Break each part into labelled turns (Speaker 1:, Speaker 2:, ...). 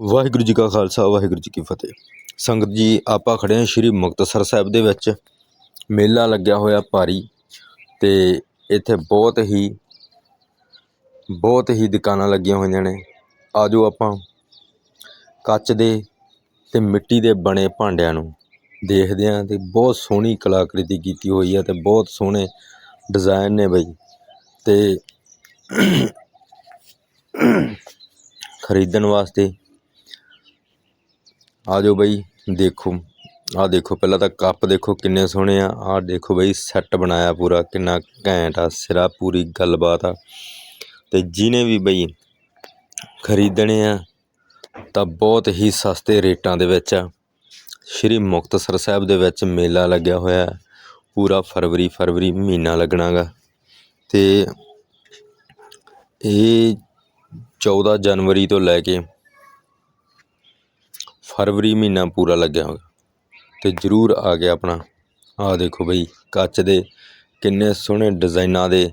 Speaker 1: ਵਾਹਿਗੁਰੂ ਜੀ ਕਾ ਖਾਲਸਾ, ਵਾਹਿਗੁਰੂ ਜੀ ਕੀ ਫਤਿਹ। ਸੰਗਤ ਜੀ, ਆਪਾਂ ਖੜੇ ਹਾਂ ਸ਼੍ਰੀ ਮੁਕਤਸਰ ਸਾਹਿਬ ਦੇ ਵਿੱਚ। ਮੇਲਾ ਲੱਗਿਆ ਹੋਇਆ ਭਾਰੀ ਤੇ ਇੱਥੇ ਬਹੁਤ ਹੀ ਬਹੁਤ ਹੀ ਦੁਕਾਨਾਂ ਲੱਗੀਆਂ ਹੋਈਆਂ ਨੇ। ਆਜੋ ਆਪਾਂ ਕੱਚ ਦੇ ਤੇ ਮਿੱਟੀ ਦੇ ਬਣੇ ਭਾਂਡਿਆਂ ਨੂੰ ਦੇਖਦੇ ਹਾਂ ਤੇ ਬਹੁਤ ਸੋਹਣੀ ਕਲਾਕ੍ਰਿਤੀ ਕੀਤੀ ਹੋਈ ਹੈ ਤੇ ਬਹੁਤ ਸੋਹਣੇ ਡਿਜ਼ਾਈਨ ਨੇ ਬਈ। ਤੇ ਖਰੀਦਣ ਵਾਸਤੇ ਆ ਜਾਓ ਬਈ, ਦੇਖੋ। ਆ ਦੇਖੋ, ਪਹਿਲਾਂ ਤਾਂ ਕੱਪ ਦੇਖੋ ਕਿੰਨੇ ਸੋਹਣੇ ਆ। ਆ ਦੇਖੋ ਬਈ ਸੈੱਟ ਬਣਾਇਆ ਪੂਰਾ, ਕਿੰਨਾ ਘੈਂਟ ਆ, ਸਿਰਾ ਪੂਰੀ ਗੱਲਬਾਤ ਆ। ਤੇ ਜਿਹਨੇ ਵੀ ਬਈ ਖਰੀਦਣੇ ਆ, ਤਾਂ ਬਹੁਤ ਹੀ ਸਸਤੇ ਰੇਟਾਂ ਦੇ ਵਿੱਚ ਆ। ਸ਼੍ਰੀ ਮੁਕਤਸਰ ਸਾਹਿਬ ਦੇ ਵਿੱਚ ਮੇਲਾ ਲੱਗਿਆ ਹੋਇਆ ਹੈ। ਪੂਰਾ ਫਰਵਰੀ ਫਰਵਰੀ ਮਹੀਨਾ ਲੱਗਣਾਗਾ। ਤੇ ਇਹ 14 ਜਨਵਰੀ ਤੋਂ ਲੈ ਕੇ ਫਰਵਰੀ ਮਹੀਨਾ ਪੂਰਾ ਲੱਗਿਆ ਹੋਇਆ। ਅਤੇ ਜਰੂਰ ਆ ਗਿਆ ਆਪਣਾ, ਆਹ ਦੇਖੋ ਬਈ, ਕੱਚ ਦੇ ਕਿੰਨੇ ਸੋਹਣੇ ਡਿਜ਼ਾਈਨਾਂ ਦੇ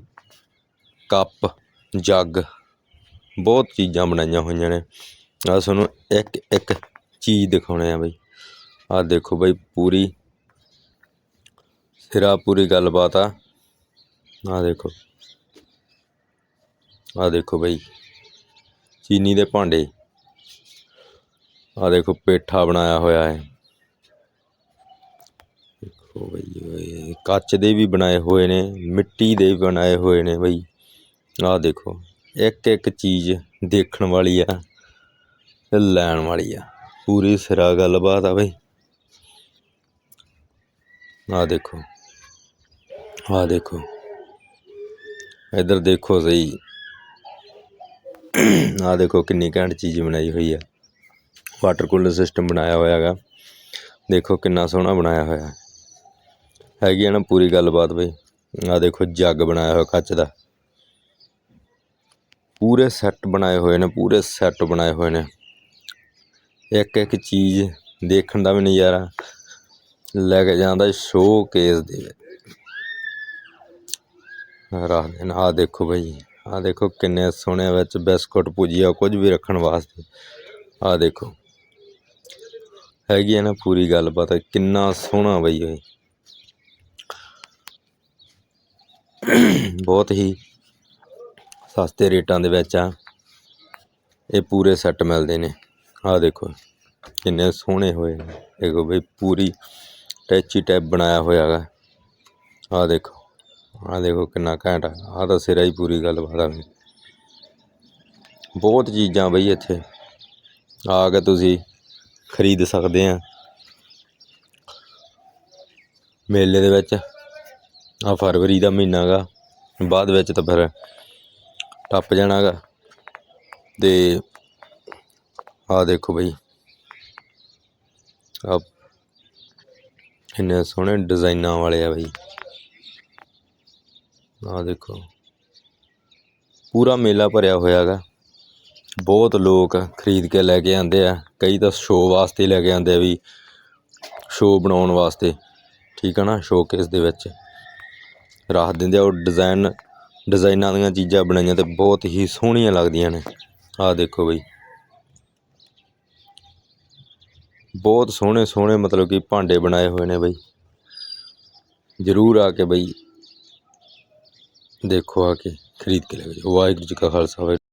Speaker 1: ਕੱਪ, ਜੱਗ, ਬਹੁਤ ਚੀਜ਼ਾਂ ਬਣਾਈਆਂ ਹੋਈਆਂ ਨੇ। ਆ ਤੁਹਾਨੂੰ ਇੱਕ ਇੱਕ ਚੀਜ਼ ਦਿਖਾਉਣੇ ਆ ਬਈ। ਆਹ ਦੇਖੋ ਬਈ, ਪੂਰੀ ਸਿਰਾ ਪੂਰੀ ਗੱਲਬਾਤ ਆ। ਆਹ ਦੇਖੋ। ਆਹ ਦੇਖੋ ਬਈ, ਚੀਨੀ ਦੇ ਭਾਂਡੇ। ਆ ਦੇਖੋ, ਪੇਠਾ ਬਣਾਇਆ ਹੋਇਆ ਹੈ। ਦੇਖੋ ਬਈ ਓਏ ਕੱਚ ਦੇ ਵੀ ਬਣਾਏ ਹੋਏ ਨੇ, ਮਿੱਟੀ ਦੇ ਵੀ ਬਣਾਏ ਹੋਏ ਨੇ ਬਈ। ਆਹ ਦੇਖੋ ਇੱਕ ਇੱਕ ਚੀਜ਼ ਦੇਖਣ ਵਾਲੀ ਆ ਤੇ ਲੈਣ ਵਾਲੀ ਆ। ਪੂਰੀ ਸਿਰਾ ਗੱਲਬਾਤ ਆ ਬਈ। ਆਹ ਦੇਖੋ ਆਹ ਦੇਖੋ। ਇੱਧਰ ਦੇਖੋ ਸਹੀ। ਆਹ ਦੇਖੋ ਕਿੰਨੀ ਘੈਂਟ ਚੀਜ਼ ਬਣਾਈ ਹੋਈ ਆ। ਵਾਟਰ ਕੂਲਰ ਸਿਸਟਮ ਬਣਾਇਆ ਹੋਇਆ ਹੈਗਾ ਦੇਖੋ ਕਿੰਨਾ ਸੋਹਣਾ ਬਣਾਇਆ ਹੋਇਆ। ਹੈਗੀ ਆ ਨਾ ਪੂਰੀ ਗੱਲਬਾਤ ਬਈ। ਆਹ ਦੇਖੋ ਜੱਗ ਬਣਾਇਆ ਹੋਇਆ ਕੱਚ ਦਾ। ਪੂਰੇ ਸੈੱਟ ਬਣਾਏ ਹੋਏ ਨੇ, ਪੂਰੇ ਸੈੱਟ ਬਣਾਏ ਹੋਏ ਨੇ। ਇੱਕ ਇੱਕ ਚੀਜ਼ ਦੇਖਣ ਦਾ ਵੀ ਨਜ਼ਾਰਾ ਲੈ ਕੇ ਜਾਂਦਾ ਸ਼ੋਅ ਕੇਸ ਦੇ ਵਿੱਚ। ਰੱਖ ਦੇਣਾ ਆਹ ਦੇਖੋ ਬਈ, ਆਹ ਦੇਖੋ ਕਿੰਨੇ ਸੋਹਣੇ ਵਿੱਚ ਬਿਸਕੁਟ ਭੁਜੀਆ ਕੁਝ ਵੀ ਰੱਖਣ ਵਾਸਤੇ। ਆਹ ਦੇਖੋ। ਹੈਗੀ ਆ ਨਾ ਪੂਰੀ ਗੱਲਬਾਤ, ਕਿੰਨਾ ਸੋਹਣਾ ਬਈ ਇਹ। ਬਹੁਤ ਹੀ ਸਸਤੇ ਰੇਟਾਂ ਦੇ ਵਿੱਚ ਆ। ਇਹ ਪੂਰੇ ਸੈੱਟ ਮਿਲਦੇ ਨੇ। ਆਹ ਦੇਖੋ, ਕਿੰਨੇ ਸੋਹਣੇ ਹੋਏ ਨੇ। ਦੇਖੋ ਬਈ, ਪੂਰੀ ਟੈਚੀ ਟੈਪ ਬਣਾਇਆ ਹੋਇਆ ਹੈਗਾ ਆਹ ਦੇਖੋ ਆਹ ਦੇਖੋ ਕਿੰਨਾ ਘੈਂਟ ਆ। ਆਹ ਤਾਂ ਸਿਰਾ ਹੀ ਪੂਰੀ ਗੱਲਬਾਤ ਆ ਬਹੁਤ ਚੀਜ਼ਾਂ ਬਈ ਇੱਥੇ। ਆ ਕੇ ਤੁਸੀਂ। ਖਰੀਦ ਸਕਦੇ ਆ ਮੇਲੇ ਦੇ ਵਿੱਚ ਆ ਫਰਵਰੀ ਦਾ ਮਹੀਨਾ ਗਾ, ਬਾਅਦ ਵਿੱਚ ਤਾਂ ਫਿਰ ਟੱਪ ਜਾਣਾਗਾ ਤੇ ਆ ਦੇਖੋ ਬਈ ਆ ਇੰਨੇ ਸੋਹਣੇ ਡਿਜ਼ਾਈਨਾਂ ਵਾਲੇ ਆ ਬਈ। ਆ ਦੇਖੋ, ਪੂਰਾ ਮੇਲਾ ਭਰਿਆ ਹੋਇਆ ਹੈਗਾ ਬਹੁਤ ਲੋਕ ਖਰੀਦ ਕੇ ਲੈ ਕੇ ਆਉਂਦੇ ਆ। ਕਈ ਤਾਂ ਸ਼ੋਅ ਵਾਸਤੇ ਲੈ ਕੇ ਆਉਂਦੇ ਆ ਵੀ ਸ਼ੋਅ ਬਣਾਉਣ ਵਾਸਤੇ। ਠੀਕ ਆ ਨਾ? ਸ਼ੋਕੇਸ ਦੇ ਵਿੱਚ। ਰੱਖ ਦਿੰਦੇ ਆ ਉਹ ਡਿਜ਼ਾਈਨ ਡਿਜ਼ਾਈਨਾਂ ਦੀਆਂ ਚੀਜ਼ਾਂ ਬਣਾਈਆਂ ਤੇ ਬਹੁਤ ਹੀ ਸੋਹਣੀਆਂ ਲੱਗਦੀਆਂ ਨੇ। ਆਹ ਦੇਖੋ ਬਈ। ਬਹੁਤ ਸੋਹਣੇ ਸੋਹਣੇ ਮਤਲਬ ਕਿ ਭਾਂਡੇ ਬਣਾਏ ਹੋਏ ਨੇ ਬਈ। ਜ਼ਰੂਰ ਆ ਕੇ ਬਈ ਦੇਖੋ ਆ ਕੇ ਖਰੀਦ ਕੇ ਲੈ ਜਾਓ। ਵਾਹਿਗੁਰੂ ਜੀ ਕਾ ਖਾਲਸਾ, ਵਾਹਿਗੁਰੂ